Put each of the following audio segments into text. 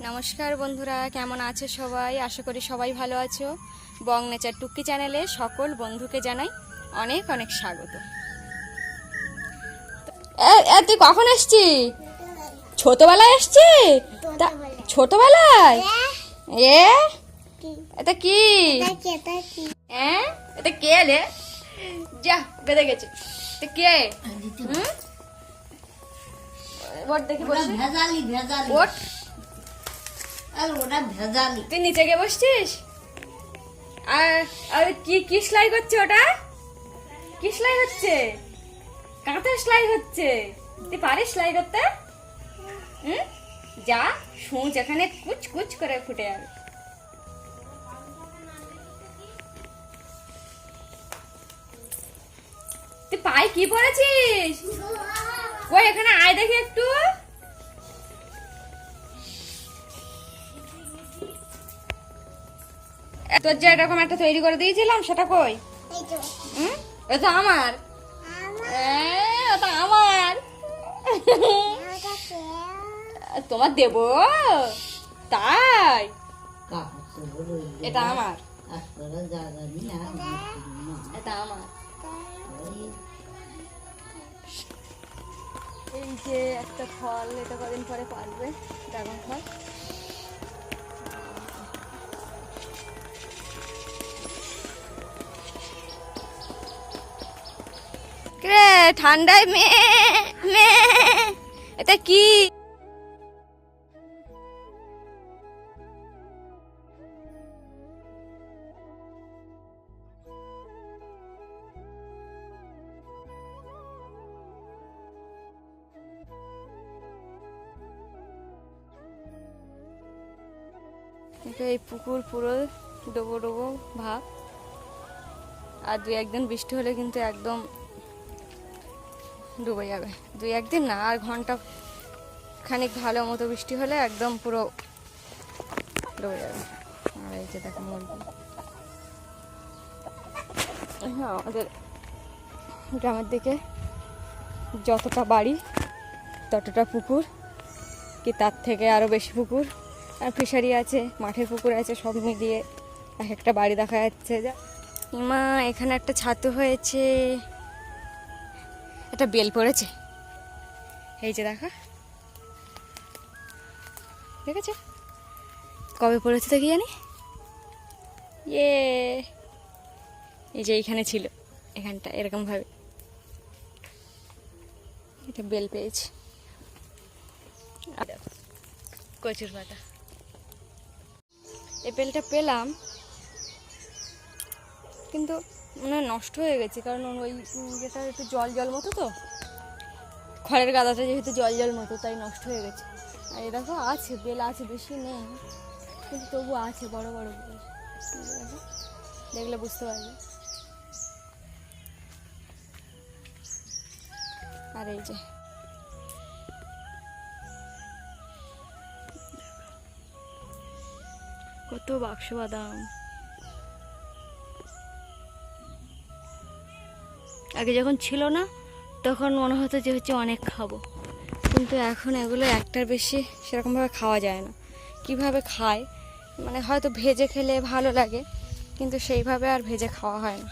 নমস্কার বন্ধুরা কেমন আছে সবাই? আশা করি সবাই ভালো আছো। বং নেচার টুকি চ্যানেলে সকল বন্ধুকে জানাই অনেক অনেক স্বাগত। তুই কখন এসছি ছোটবেলায় এসছি তা- ছোটবেলায়? এ? এটা কি? হ্যাঁ এটা কে? রে? যা বেঁধে গেছে। এটা কে? হুম? ওর দেখি বসে ভেজালি ভেজালি। ওঠ আর তুই নিচে গিয়ে বসছিস? আর আর কি কি সেলাই করছে ওটা? কি সেলাই হচ্ছে? কাঁথা সেলাই হচ্ছে। তুই পারিস সেলাই করতে? হুম? যা, সূচ এখানে কুচ কুচ করে ফুটে যাবে। তুই পায়ে কি পড়েছিস ওই এখানে আয় দেখি একটু। তোর যে এরকম একটা তৈরি করে দিয়েছিলাম সেটা কই? হুম? এটা আমার? ওটা আমার। তোমার দেব? তাই? এটা আমার। এটা আমার। এই যে একটা ফল এটা কদিন পরে পারবে ড্রাগন ফল। ঠান্ডায় মে মে, এটা কি? এই পুকুর পুরো ডোবো ডোবো ভাব। আর দু একদিন বৃষ্টি হলে কিন্তু একদম ডুবে যাবে। দুই একদিন না, আর ঘণ্টা খানিক ভালো মতো বৃষ্টি হলে একদম পুরো ডুবে যাবে। আর এই যে দেখো মুরগি হ্যাঁ আমাদের গ্রামের দিকে যতটা বাড়ি, ততটা পুকুর, কি তার থেকে আরও বেশি পুকুর। আর ফিশারি আছে, মাঠের পুকুর আছে, সব মিলিয়ে এক একটা বাড়ি দেখা যাচ্ছে। যা মা, এখানে একটা ছাতু হয়েছে। একটা বেল পড়েছে। এই যে দেখা। দেখেছ? কবে পড়েছে তো কি জানি? ইয়ে। এই যে এইখানে ছিল, এখানটা, এরকম ভাবে। এটা বেল পেয়েছি। কচুর পাতা। এই বেলটা পেলাম, কিন্তু মানে নষ্ট হয়ে গেছে, কারণ ওই যেটা একটু জল জল মতো তো, খড়ের গাদাটা যেহেতু জল জল মতো, তাই নষ্ট হয়ে গেছে। আর এই দেখো, আছে, বেল আছে, বেশি নেই, কিন্তু তবু আছে, বড় বড় বেল। দেখলে বুঝতে পারবে। আর এই যে। কত বাক্স বাদাম আগে যখন ছিল না, তখন মনে হতো যে হচ্ছে অনেক খাব। কিন্তু এখন এগুলো একটার বেশি সেরকমভাবে খাওয়া যায় না। কীভাবে খায়? মানে হয়তো ভেজে খেলে ভালো লাগে, কিন্তু সেইভাবে আর ভেজে খাওয়া হয় না।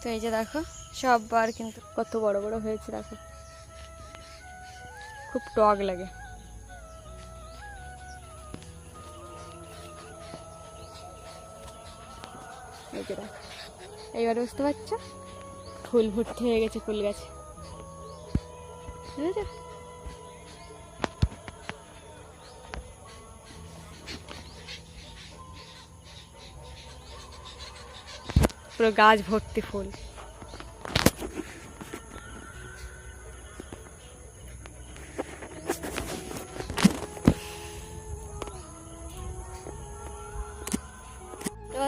তো এই যে দেখো, সববার কিন্তু কত বড় বড় হয়েছে, দেখো। খুব টক লাগে। এই যে এইবার বুঝতে পারছ? ফুল ভর্তি হয়ে গেছে ফুল গাছে। বুঝেছ? পুরো গাছ ভর্তি ফুল।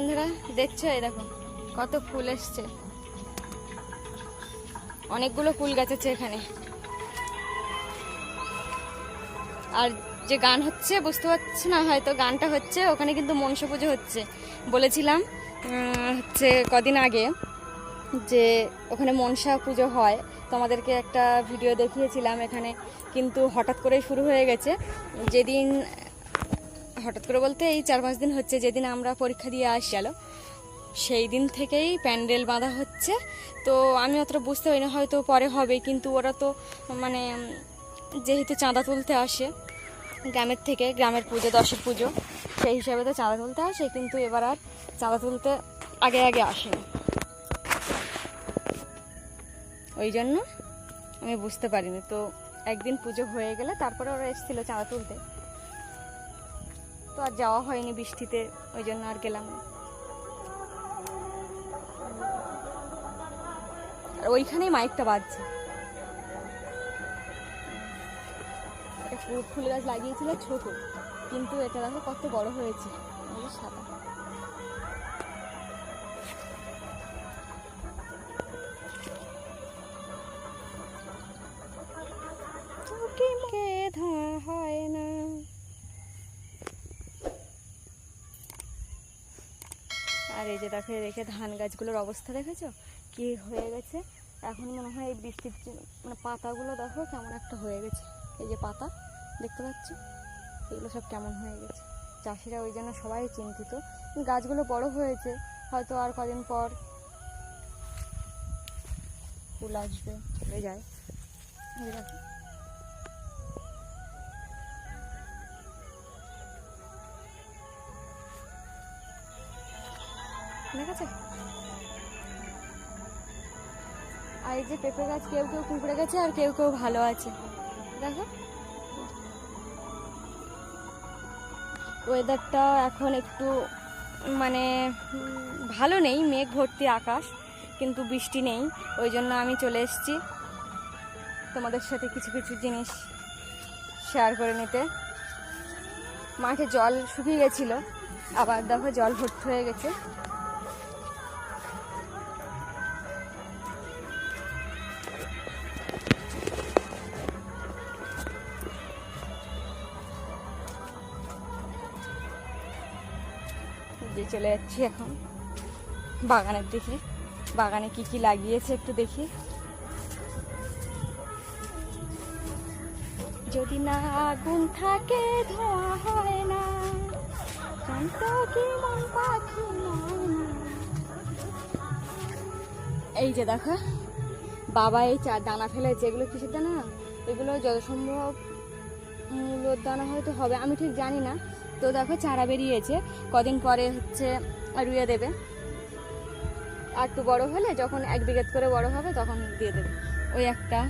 বন্ধুরা, দেখছ এই দেখো, কত ফুল এসছে। অনেকগুলো ফুল গাছ আছে এখানে। আর যে গান হচ্ছে, বুঝতে পারছি না, হয়তো গানটা হচ্ছে, ওখানে কিন্তু মনসা পুজো হচ্ছে। বলেছিলাম হচ্ছে কদিন আগে যে ওখানে মনসা পুজো হয়। তোমাদেরকে একটা ভিডিও দেখিয়েছিলাম এখানে, কিন্তু হঠাৎ করেই শুরু হয়ে গেছে। যেদিন হঠাৎ করে বলতে এই চার পাঁচ দিন হচ্ছে যেদিন আমরা পরীক্ষা দিয়ে আস গেল সেই দিন থেকেই প্যান্ডেল বাঁধা হচ্ছে। তো আমি অতটা বুঝতে পারি না, হয়তো পরে হবে, কিন্তু ওরা তো মানে যেহেতু চাঁদা তুলতে আসে, গ্রামের থেকে গ্রামের পুজো, দশের পুজো, সেই হিসাবে তো চাঁদা তুলতে আসে, কিন্তু এবার আর চাঁদা তুলতে আগে আগে আসেনি। ওই জন্য আমি বুঝতে পারিনি। তো একদিন পুজো হয়ে গেলে তারপরে ওরা এসেছিল চাঁদা তুলতে। তো আর যাওয়া হয়নি বৃষ্টিতে, ওই জন্য আর গেলাম আর ওইখানেই মাইকটা বাজছে। ফুল গাছ লাগিয়েছিল ছোট, কিন্তু এটা দেখো কত বড় হয়েছে। সাদা। হয় না আর এই যে দেখো রেখে ধান গাছগুলোর অবস্থা দেখেছ? কি হয়ে গেছে? এখন মনে হয় এই বৃষ্টির মানে পাতাগুলো দেখো, কেমন একটা হয়ে গেছে। এই যে পাতা, দেখতে পাচ্ছ? এগুলো সব কেমন হয়ে গেছে। চাষিরা ওই জন্য সবাই চিন্তিত। গাছগুলো বড় হয়েছে, হয়তো আর কদিন পর ফুল আসবে, চলে যায়। দেখো। দেখেছ আর এই যে পেঁপে গাছ, কেউ কেউ কুঁকড়ে গেছে আর কেউ কেউ ভালো আছে। দেখো। ওয়েদারটা এখন একটু মানে ভালো নেই। মেঘ ভর্তি আকাশ, কিন্তু বৃষ্টি নেই। ওই জন্য আমি চলে এসেছি। তোমাদের সাথে কিছু কিছু জিনিস শেয়ার করে নিতে। মাঠে জল শুকিয়ে গেছিল। আবার দেখো জল ভর্তি হয়ে গেছে। যে চলে যাচ্ছি এখন বাগানের দিকে। বাগানে কি কি লাগিয়েছে একটু দেখি। যদি না আগুন থাকে, ধোঁয়া হয় না। পাখি এই যে দেখো, বাবা এই চা দানা ফেলেছে এগুলো কিসের দানা? এগুলো যত সম্ভব মূলোর দানা হয়তো হবে। আমি ঠিক জানি না। তো দেখো, চারা বেরিয়েছে। কদিন পরে হচ্ছে রুয়ে দেবে। আর একটু বড় হলে যখন এক বিঘাত করে বড় হবে তখন দিয়ে দেবে। ওই একটা,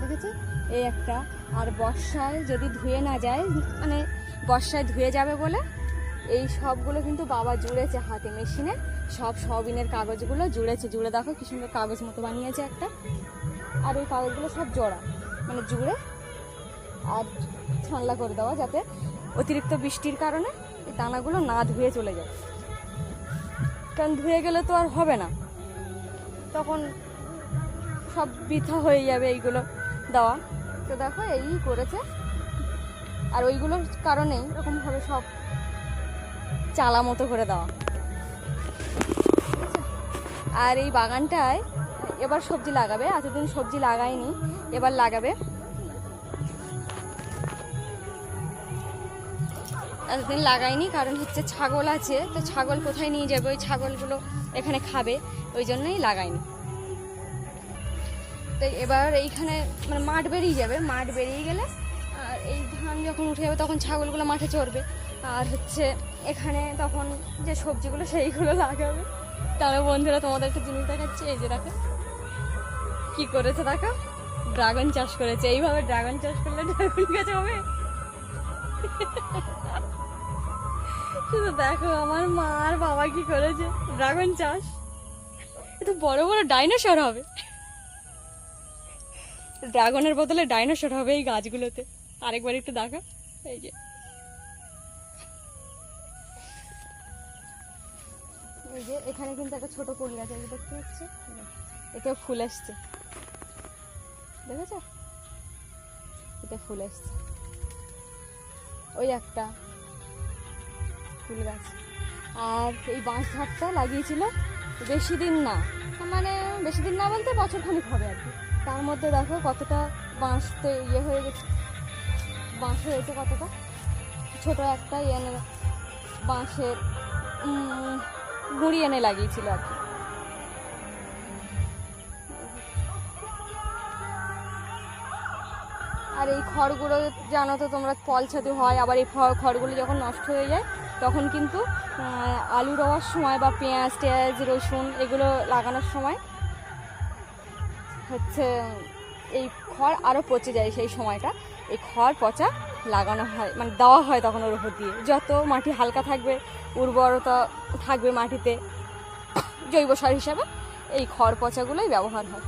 দেখেছ? এই একটা। আর বর্ষায় যদি ধুয়ে না যায় মানে বর্ষায় ধুয়ে যাবে বলে, এই সবগুলো কিন্তু বাবা জুড়েছে হাতে মেশিনে। সব সবিনের কাগজগুলো জুড়েছে। জুড়ে দেখো কি সুন্দর কাগজ মতো বানিয়েছে একটা। আর এই কাগজগুলো সব জোড়া। মানে জুড়ে আর ছানলা করে দেওয়া যাতে অতিরিক্ত বৃষ্টির কারণে এই দানাগুলো না ধুয়ে চলে যায়। কারণ ধুয়ে গেলে তো আর হবে না। তখন সব বৃথা হয়ে যাবে এইগুলো দেওয়া। তো দেখো, এই করেছে। আর ওইগুলোর কারণেই এরকমভাবে সব চালা মতো করে দেওয়া। আর এই বাগানটায় এবার সবজি লাগাবে। এতদিন সবজি লাগায়নি এবার লাগাবে। এতদিন লাগাইনি, কারণ হচ্ছে ছাগল আছে, তো ছাগল কোথায় নিয়ে যাবে? ওই ছাগলগুলো এখানে খাবে, ওই জন্যই লাগাইনি। তো এবার এইখানে মানে মাঠ বেরিয়ে যাবে, মাঠ বেরিয়ে গেলে আর এই ধান যখন উঠে যাবে, তখন ছাগলগুলো মাঠে চড়বে। আর হচ্ছে এখানে তখন যে সবজিগুলো, সেইগুলো লাগাবে। তাহলে বন্ধুরা, তোমাদের একটা জিনিস দেখাচ্ছে, এই যে দেখো। কি করেছে দেখো? ড্রাগন চাষ করেছে। এইভাবে ড্রাগন চাষ করলে ড্রাগন গাছ হবে? শুধু দেখো, আমার মা আর বাবা কি করেছে? ড্রাগন চাষ। এ তো বড় বড় ডাইনোসর হবে। ড্রাগনের বদলে ডাইনোসর হবে এই গাছগুলোতে। আরেকবার একটু দেখো এই যে। এই যে, এখানে কিন্তু একটা ছোট কুল আছে দেখতে পাচ্ছ? এতেও ফুল আসছে দেখেছ? এটা ফুল আসছে ওই একটা। ফুল গাছ আর এই বাঁশ ঝাড়টা লাগিয়েছিল বেশি দিন না। মানে বেশি দিন না বলতে বছর খানিক হবে আর কি। তার মধ্যে দেখো কতটা বাঁশ তো ইয়ে হয়ে গেছে। বাঁশ হয়েছে কতটা। ছোট একটা ইয়ে এনে বাঁশের গুঁড়ি এনে লাগিয়েছিল আর কি। আর এই খড়গুলো জানো তো তোমরা, পলছাতু হয়, আবার এই খড়গুলো যখন নষ্ট হয়ে যায় তখন কিন্তু আলু রওয়ার সময় বা পেঁয়াজ, টেয়াজ, রসুন এগুলো লাগানোর সময় হচ্ছে এই খড় আরও পচে যায় সেই সময়টা। এই খড় পচা লাগানো হয় মানে দেওয়া হয় তখন ওর উপর দিয়ে। যত মাটি হালকা থাকবে, উর্বরতা থাকবে মাটিতে, জৈব সার হিসাবে এই খড় পচাগুলোই ব্যবহার হয়।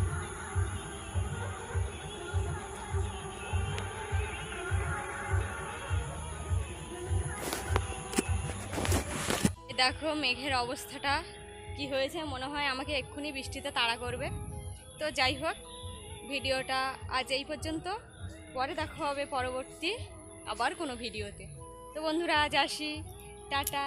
দেখো মেঘের অবস্থাটা কি হয়েছে, মনে হয় আমাকে এক্ষুনি বৃষ্টিতে তাড়া করবে। তো যাই হোক, ভিডিওটা আজ এই পর্যন্ত। পরে দেখা হবে পরবর্তী আবার কোনো ভিডিওতে। তো বন্ধুরা, আজ আসি। টাটা।